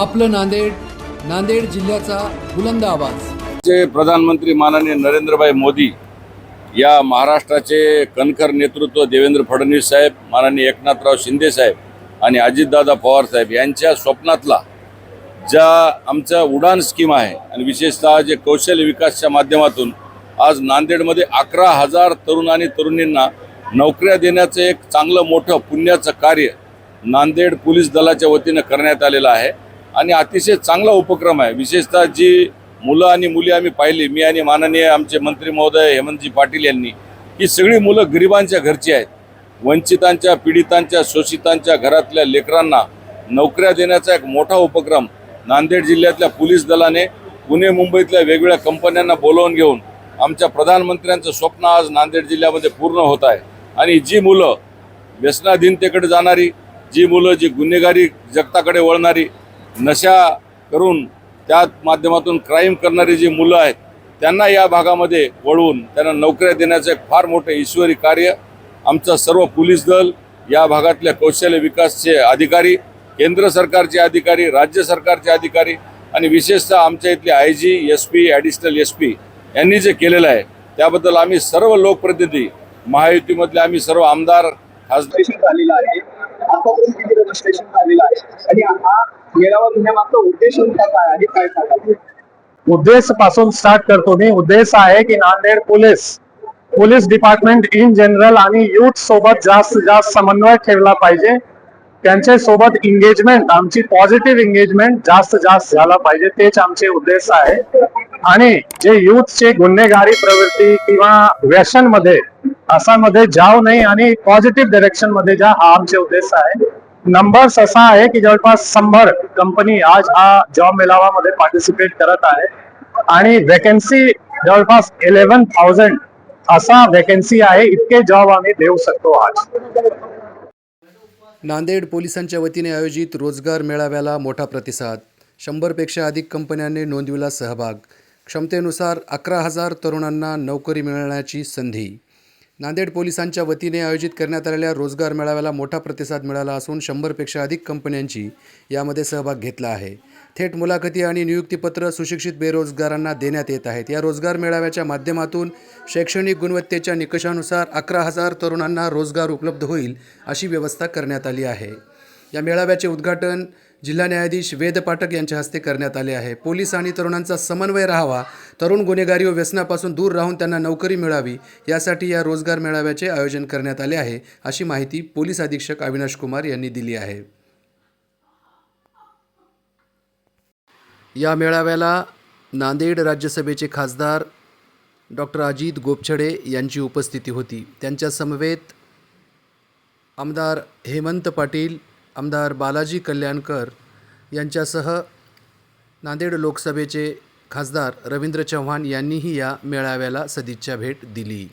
आपलं नांदेड नांदेड जिल्ह्याचा बुलंद आवाज. जे प्रधानमंत्री माननीय नरेंद्रभाई मोदी या महाराष्ट्राचे कणखर नेतृत्व देवेंद्र फडणवीस साहेब माननीय एकनाथराव शिंदे साहेब आणि अजितदादा पवार साहेब यांच्या स्वप्नातला ज्या आमच्या उडान स्कीम आहे आणि विशेषतः जे कौशल्य विकासच्या माध्यमातून आज नांदेडमध्ये अकरा हजार तरुण आणि तरुणींना नोकऱ्या देण्याचं एक चांगलं मोठं पुण्याचं कार्य नांदेड पोलीस दलाच्या वतीनं करण्यात आलेलं आहे. आणि अतिशय चांगला उपक्रम आहे. विशेषतः जी मुलं आणि मुली आम्ही पाहिली मी आणि माननीय आमचे मंत्री महोदय हेमंतजी पाटील यांनी ही सगळी मुलं गरिबांच्या घरची आहेत. वंचितांच्या पीडितांच्या शोषितांच्या घरातल्या लेकरांना नोकऱ्या देण्याचा एक मोठा उपक्रम नांदेड जिल्ह्यातल्या पोलीस दलाने पुणे मुंबईतल्या वेगवेगळ्या कंपन्यांना बोलावून घेऊन आमच्या प्रधानमंत्र्यांचं स्वप्न आज नांदेड जिल्ह्यामध्ये पूर्ण होत आहे. आणि जी मुलं व्यसनाधीनतेकडे जाणारी जी मुलं जी गुन्हेगारी जगताकडे वळणारी नशा करून त्या माध्यमातून क्राईम करणारी जी मुलं आहेत त्यांना या भागामध्ये वळवून त्यांना नोकऱ्या देण्याचं एक फार मोठं ईश्वरी कार्य. आमचं सर्व पोलीस दल या भागातल्या कौशल्य विकासचे अधिकारी केंद्र सरकारचे अधिकारी राज्य सरकारचे अधिकारी आणि विशेषतः आमच्या इथले I G S P additional S P यांनी जे केलेलं आहे त्याबद्दल आम्ही सर्व लोकप्रतिनिधी महायुतीमधले आम्ही सर्व आमदार खासदार झालेला आहे. मेळावा घेण्यामागचा उद्देश नेमका काय आहे? काय सांगाल उद्देशपासून स्टार्ट करतो मी. उद्देश आहे की Nanded police police department in general आणि युथ सोबत जास्त जास्त समन्वय ठेवला पाहिजे. त्यांच्यासोबत एंगेजमेंट आमची पॉझिटिव्ह एंगेजमेंट जास्त जास्त झाला पाहिजे. तेच आमचे उद्देश आहे. आणि जे युथचे गुन्हेगारी प्रवृत्ती किंवा व्यसनमध्ये असामध्ये जाऊ नये आणि पॉझिटिव्ह डायरेक्शनमध्ये जा हा आमचे उद्देश आहे. नंबर्स असा आहे की जवळपास शंभर कंपनी आज हा जॉब मेळावामध्ये पार्टिसिपेट करत आहे. आणि वेकन्सी जवळपास इलेव्हन थाउजंड असा वेकन्सी आहे. इतके जॉब आम्ही देऊ शकतो आज. नांदेड पोलिसांच्या वतीने आयोजित रोजगार मेळाव्याला मोठा प्रतिसाद. शंभरपेक्षा अधिक कंपन्यांनी नोंदविला सहभाग. क्षमतेनुसार अकरा हजार तरुणांना नोकरी मिळण्याची संधी. नांदेड पोलिसांच्या वतीने आयोजित करण्यात आलेल्या रोजगार मेळाव्याला मोठा प्रतिसाद मिळाला असून शंभरपेक्षा अधिक कंपन्यांची यामध्ये सहभाग घेतला आहे. थेट मुलाखती आणि नियुक्तीपत्र सुशिक्षित बेरोजगारांना देण्यात येत आहेत. या रोजगार मेळाव्याच्या माध्यमातून शैक्षणिक गुणवत्तेच्या निकषानुसार अकरा हजार तरुणांना रोजगार उपलब्ध होईल अशी व्यवस्था करण्यात आली आहे. या मेळाव्याचे उद्घाटन जिल्हा न्यायाधीश वेद पाठक यांच्या हस्ते करण्यात आले आहे. पोलीस आणि तरुणांचा समन्वय राहावा. तरुण गुन्हेगारी व व्यसनापासून दूर राहून त्यांना नोकरी मिळावी यासाठी या रोजगार मेळाव्याचे आयोजन करण्यात आले आहे अशी माहिती पोलीस अधीक्षक अविनाश कुमार यांनी दिली आहे. या मेळाव्याला नांदेड राज्यसभेचे खासदार डॉक्टर अजित गोपछडे यांची उपस्थिती होती. त्यांच्या समवेत आमदार हेमंत पाटील आमदार बालाजी कल्याणकर यांच्यासह नांदेड लोकसभेचे खासदार रवींद्र चव्हाण यांनीही या मेळाव्याला सदिच्छा भेट दिली.